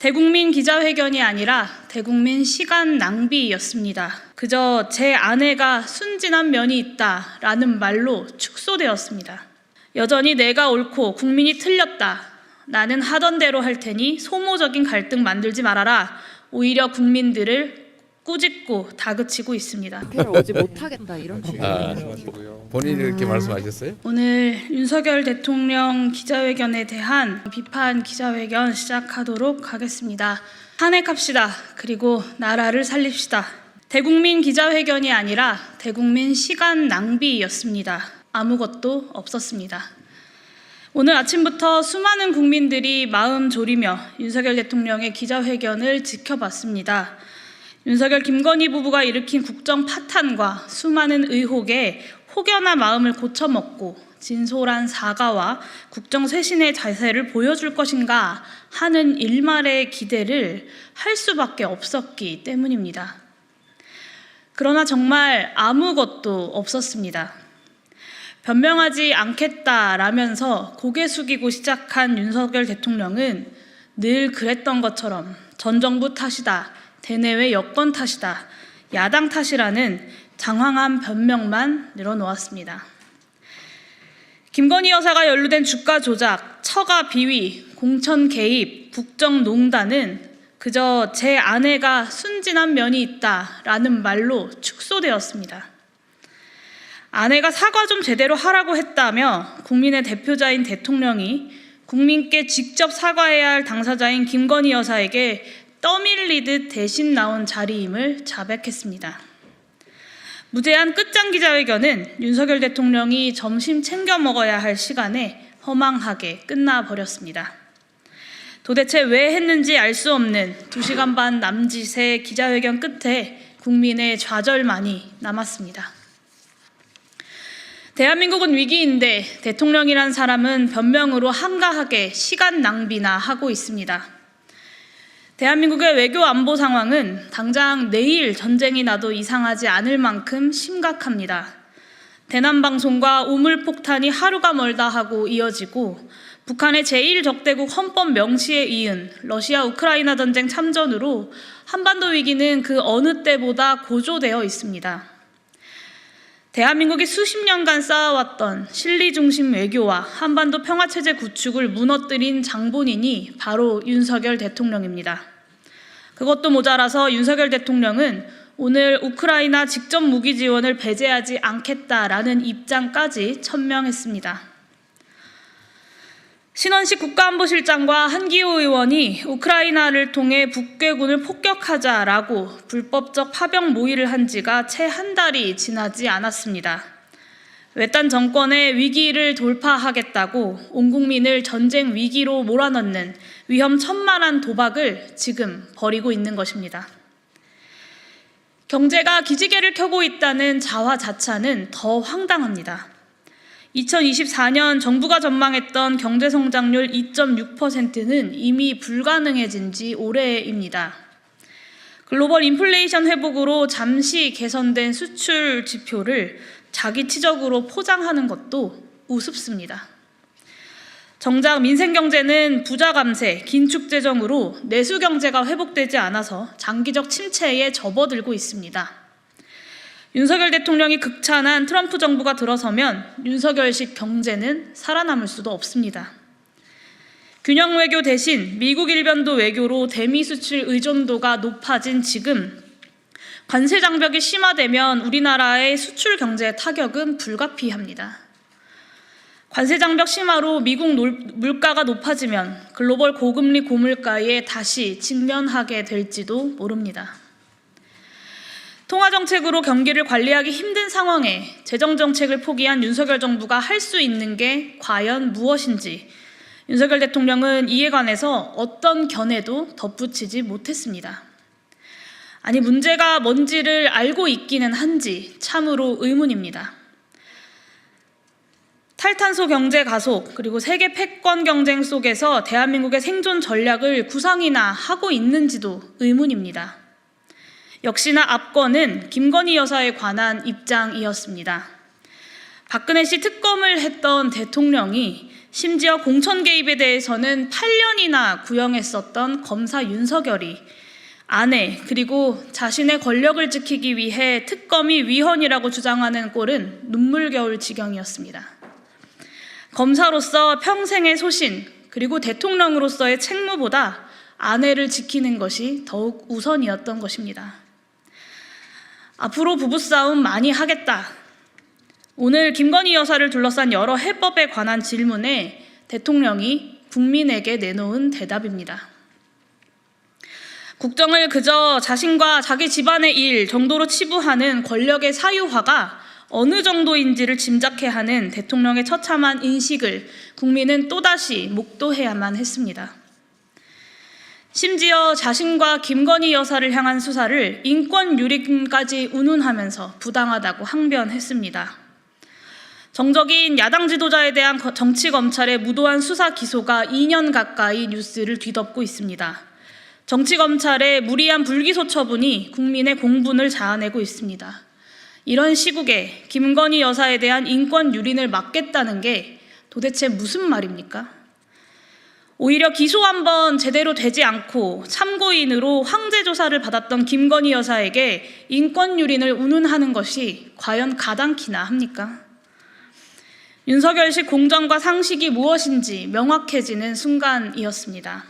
대국민 기자회견이 아니라 대국민 시간 낭비였습니다. 그저 제 아내가 순진한 면이 있다라는 말로 축소되었습니다. 여전히 내가 옳고 국민이 틀렸다. 나는 하던 대로 할 테니 소모적인 갈등 만들지 말아라. 오히려 국민들을 꾸짖고 다그치고 있습니다. 오지 못하겠다 이런 주장. 아, 본인이 이렇게 말씀하셨어요? 오늘 윤석열 대통령 기자회견에 대한 비판 기자회견 시작하도록 하겠습니다. 탄핵합시다. 그리고 나라를 살립시다. 대국민 기자회견이 아니라 대국민 시간 낭비였습니다. 아무것도 없었습니다. 오늘 아침부터 수많은 국민들이 마음 졸이며 윤석열 대통령의 기자회견을 지켜봤습니다. 윤석열 김건희 부부가 일으킨 국정 파탄과 수많은 의혹에 혹여나 마음을 고쳐먹고 진솔한 사과와 국정 쇄신의 자세를 보여줄 것인가 하는 일말의 기대를 할 수밖에 없었기 때문입니다. 그러나 정말 아무것도 없었습니다. 변명하지 않겠다라면서 고개 숙이고 시작한 윤석열 대통령은 늘 그랬던 것처럼 전 정부 탓이다, 대내외 여건 탓이다, 야당 탓이라는 장황한 변명만 늘어놓았습니다. 김건희 여사가 연루된 주가 조작, 처가 비위, 공천 개입, 국정농단은 그저 제 아내가 순진한 면이 있다라는 말로 축소되었습니다. 아내가 사과 좀 제대로 하라고 했다며 국민의 대표자인 대통령이 국민께 직접 사과해야 할 당사자인 김건희 여사에게 떠밀리듯 대신 나온 자리임을 자백했습니다. 무제한 끝장 기자회견은 윤석열 대통령이 점심 챙겨 먹어야 할 시간에 허망하게 끝나버렸습니다. 도대체 왜 했는지 알 수 없는 2시간 반 남짓의 기자회견 끝에 국민의 좌절만이 남았습니다. 대한민국은 위기인데 대통령이란 사람은 변명으로 한가하게 시간 낭비나 하고 있습니다. 대한민국의 외교 안보 상황은 당장 내일 전쟁이 나도 이상하지 않을 만큼 심각합니다. 대남 방송과 우물 폭탄이 하루가 멀다 하고 이어지고 북한의 제1적대국 헌법 명시에 이은 러시아 우크라이나 전쟁 참전으로 한반도 위기는 그 어느 때보다 고조되어 있습니다. 대한민국이 수십 년간 쌓아왔던 실리 중심 외교와 한반도 평화 체제 구축을 무너뜨린 장본인이 바로 윤석열 대통령입니다. 그것도 모자라서 윤석열 대통령은 오늘 우크라이나 직접 무기 지원을 배제하지 않겠다라는 입장까지 천명했습니다. 신원식 국가안보실장과 한기호 의원이 우크라이나를 통해 북괴군을 폭격하자라고 불법적 파병 모의를 한 지가 채 한 달이 지나지 않았습니다. 외딴 정권의 위기를 돌파하겠다고 온 국민을 전쟁 위기로 몰아넣는 위험천만한 도박을 지금 벌이고 있는 것입니다. 경제가 기지개를 켜고 있다는 자화자찬은 더 황당합니다. 2024년 정부가 전망했던 경제 성장률 2.6%는 이미 불가능해진 지 오래입니다. 글로벌 인플레이션 회복으로 잠시 개선된 수출 지표를 자기 치적으로 포장하는 것도 우습습니다. 정작 민생 경제는 부자 감세, 긴축 재정으로 내수 경제가 회복되지 않아서 장기적 침체에 접어들고 있습니다. 윤석열 대통령이 극찬한 트럼프 정부가 들어서면 윤석열식 경제는 살아남을 수도 없습니다. 균형 외교 대신 미국 일변도 외교로 대미 수출 의존도가 높아진 지금 관세 장벽이 심화되면 우리나라의 수출 경제 타격은 불가피합니다. 관세 장벽 심화로 미국 물가가 높아지면 글로벌 고금리 고물가에 다시 직면하게 될지도 모릅니다. 통화 정책으로 경기를 관리하기 힘든 상황에 재정 정책을 포기한 윤석열 정부가 할 수 있는 게 과연 무엇인지 윤석열 대통령은 이에 관해서 어떤 견해도 덧붙이지 못했습니다. 아니 문제가 뭔지를 알고 있기는 한지 참으로 의문입니다. 탈탄소 경제 가속 그리고 세계 패권 경쟁 속에서 대한민국의 생존 전략을 구상이나 하고 있는지도 의문입니다. 역시나 압권은 김건희 여사에 관한 입장이었습니다. 박근혜 씨 특검을 했던 대통령이 심지어 공천 개입에 대해서는 8년이나 구형했었던 검사 윤석열이 아내 그리고 자신의 권력을 지키기 위해 특검이 위헌이라고 주장하는 꼴은 눈물겨울 지경이었습니다. 검사로서 평생의 소신 그리고 대통령으로서의 책무보다 아내를 지키는 것이 더욱 우선이었던 것입니다. 앞으로 부부싸움 많이 하겠다. 오늘 김건희 여사를 둘러싼 여러 해법에 관한 질문에 대통령이 국민에게 내놓은 대답입니다. 국정을 그저 자신과 자기 집안의 일 정도로 치부하는 권력의 사유화가 어느 정도인지를 짐작해 하는 대통령의 처참한 인식을 국민은 또다시 목도해야만 했습니다. 심지어 자신과 김건희 여사를 향한 수사를 인권 유린까지 운운하면서 부당하다고 항변했습니다. 정적인 야당 지도자에 대한 거- 정치 검찰의 무도한 수사 기소가 2년 가까이 뉴스를 뒤덮고 있습니다. 정치 검찰의 무리한 불기소 처분이 국민의 공분을 자아내고 있습니다. 이런 시국에 김건희 여사에 대한 인권 유린을 막겠다는 게 도대체 무슨 말입니까? 오히려 기소 한번 제대로 되지 않고 참고인으로 황제 조사를 받았던 김건희 여사에게 인권 유린을 운운하는 것이 과연 가당키나 합니까? 윤석열식 공정과 상식이 무엇인지 명확해지는 순간이었습니다.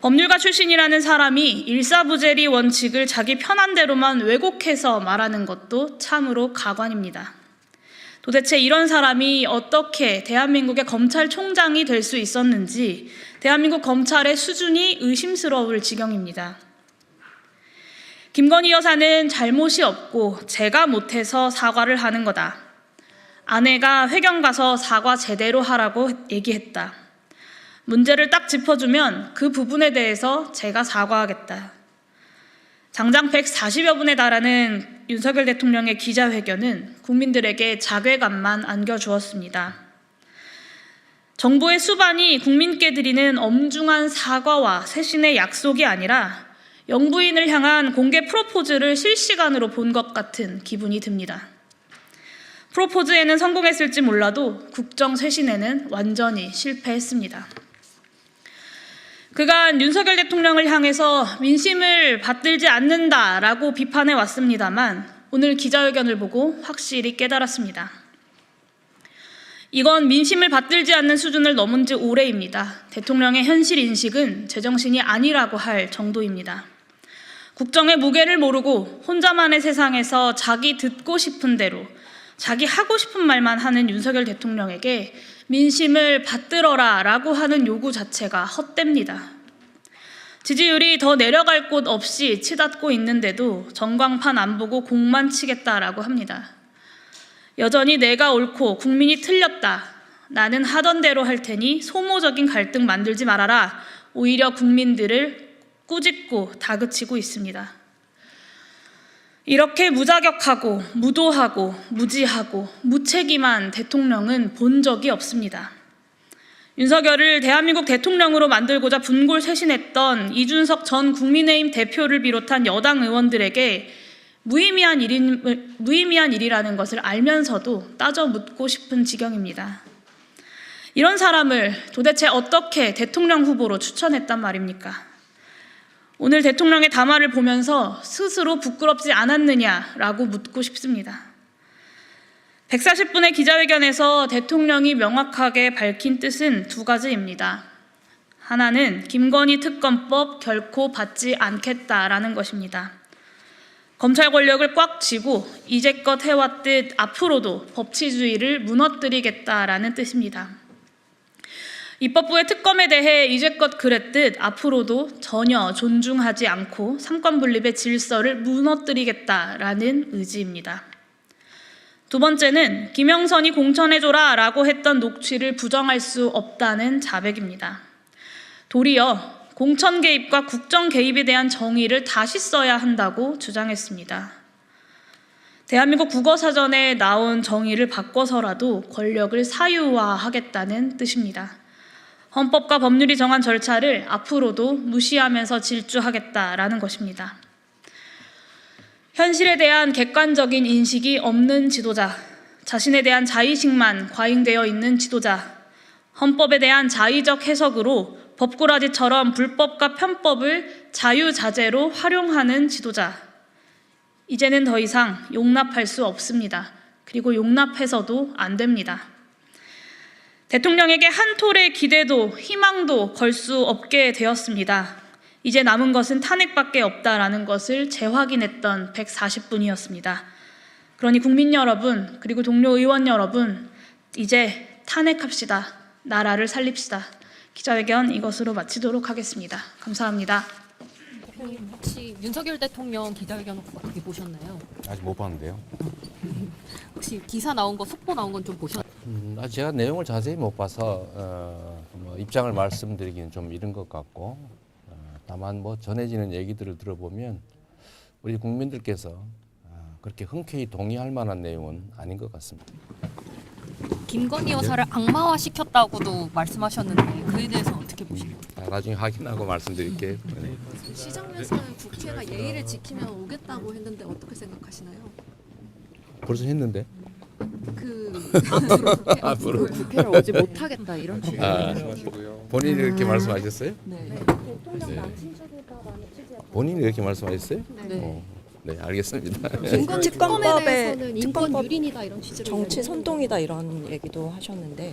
법률가 출신이라는 사람이 일사부재리 원칙을 자기 편한 대로만 왜곡해서 말하는 것도 참으로 가관입니다. 도대체 이런 사람이 어떻게 대한민국의 검찰총장이 될 수 있었는지 대한민국 검찰의 수준이 의심스러울 지경입니다. 김건희 여사는 잘못이 없고 제가 못해서 사과를 하는 거다. 아내가 회견 가서 사과 제대로 하라고 얘기했다. 문제를 딱 짚어주면 그 부분에 대해서 제가 사과하겠다. 장장 140여 분에 달하는 윤석열 대통령의 기자회견은 국민들에게 자괴감만 안겨주었습니다. 정부의 수반이 국민께 드리는 엄중한 사과와 새신의 약속이 아니라 영부인을 향한 공개 프로포즈를 실시간으로 본 것 같은 기분이 듭니다. 프로포즈에는 성공했을지 몰라도 국정 쇄신에는 완전히 실패했습니다. 그간 윤석열 대통령을 향해서 민심을 받들지 않는다라고 비판해 왔습니다만 오늘 기자회견을 보고 확실히 깨달았습니다. 이건 민심을 받들지 않는 수준을 넘은 지 오래입니다. 대통령의 현실 인식은 제정신이 아니라고 할 정도입니다. 국정의 무게를 모르고 혼자만의 세상에서 자기 듣고 싶은 대로 자기 하고 싶은 말만 하는 윤석열 대통령에게 민심을 받들어라 라고 하는 요구 자체가 헛됩니다. 지지율이 더 내려갈 곳 없이 치닫고 있는데도 전광판 안 보고 공만 치겠다라고 합니다. 여전히 내가 옳고 국민이 틀렸다. 나는 하던 대로 할 테니 소모적인 갈등 만들지 말아라. 오히려 국민들을 꾸짖고 다그치고 있습니다. 이렇게 무자격하고 무도하고 무지하고 무책임한 대통령은 본 적이 없습니다. 윤석열을 대한민국 대통령으로 만들고자 분골 쇄신했던 이준석 전 국민의힘 대표를 비롯한 여당 의원들에게 무의미한, 일인, 무의미한 일이라는 것을 알면서도 따져 묻고 싶은 지경입니다. 이런 사람을 도대체 어떻게 대통령 후보로 추천했단 말입니까? 오늘 대통령의 담화를 보면서 스스로 부끄럽지 않았느냐라고 묻고 싶습니다. 140분의 기자회견에서 대통령이 명확하게 밝힌 뜻은 두 가지입니다. 하나는 김건희 특검법 결코 받지 않겠다라는 것입니다. 검찰 권력을 꽉 쥐고 이제껏 해왔듯 앞으로도 법치주의를 무너뜨리겠다라는 뜻입니다. 입법부의 특검에 대해 이제껏 그랬듯 앞으로도 전혀 존중하지 않고 삼권 분립의 질서를 무너뜨리겠다라는 의지입니다. 두 번째는 김영선이 공천해줘라 라고 했던 녹취를 부정할 수 없다는 자백입니다. 도리어 공천 개입과 국정 개입에 대한 정의를 다시 써야 한다고 주장했습니다. 대한민국 국어사전에 나온 정의를 바꿔서라도 권력을 사유화하겠다는 뜻입니다. 헌법과 법률이 정한 절차를 앞으로도 무시하면서 질주하겠다라는 것입니다. 현실에 대한 객관적인 인식이 없는 지도자, 자신에 대한 자의식만 과잉되어 있는 지도자, 헌법에 대한 자의적 해석으로 법꾸라지처럼 불법과 편법을 자유자재로 활용하는 지도자. 이제는 더 이상 용납할 수 없습니다. 그리고 용납해서도 안 됩니다. 대통령에게 한 톨의 기대도 희망도 걸 수 없게 되었습니다. 이제 남은 것은 탄핵밖에 없다라는 것을 재확인했던 140분이었습니다. 그러니 국민 여러분, 그리고 동료 의원 여러분, 이제 탄핵합시다. 나라를 살립시다. 기자회견 이것으로 마치도록 하겠습니다. 감사합니다. 대통령 혹시 윤석열 대통령 기자회견 어떻게 보셨나요? 아직 못 봤는데요. 혹시 기사 나온 거 속보 나온 건 좀 보셨나요? 음, 아, 제가 내용을 자세히 못 봐서 어, 뭐 입장을 말씀드리기는 좀 이른 것 같고 어, 다만 뭐 전해지는 얘기들을 들어보면 우리 국민들께서 어, 그렇게 흔쾌히 동의할 만한 내용은 아닌 것 같습니다. 김건희 여사를 악마화 시켰다고도 말씀하셨는데 그에 대해서 어떻게 보십니까? 아, 나중에 확인하고 말씀드릴게요. 네. 시장에서는 국회가 예의를 지키면 오겠다고 했는데 어떻게 생각하시나요? 벌써 했는데. 그 앞으로 국회를 오지 못하겠다 이런 식으로. 아, 본인이 그렇게 말씀하셨어요? 네. 본인이 그렇게 말씀하셨어요? 네. 어, 네, 알겠습니다. 인권 특검에 특검법에- 대해서는 인권 특검법- 유린이다 이런 취지로 정치 선동이다 이런 얘기도 하셨는데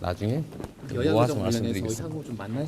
나중에 여야 모아서 관련해서 말씀드리겠습니다. 의사하고 좀 만나시.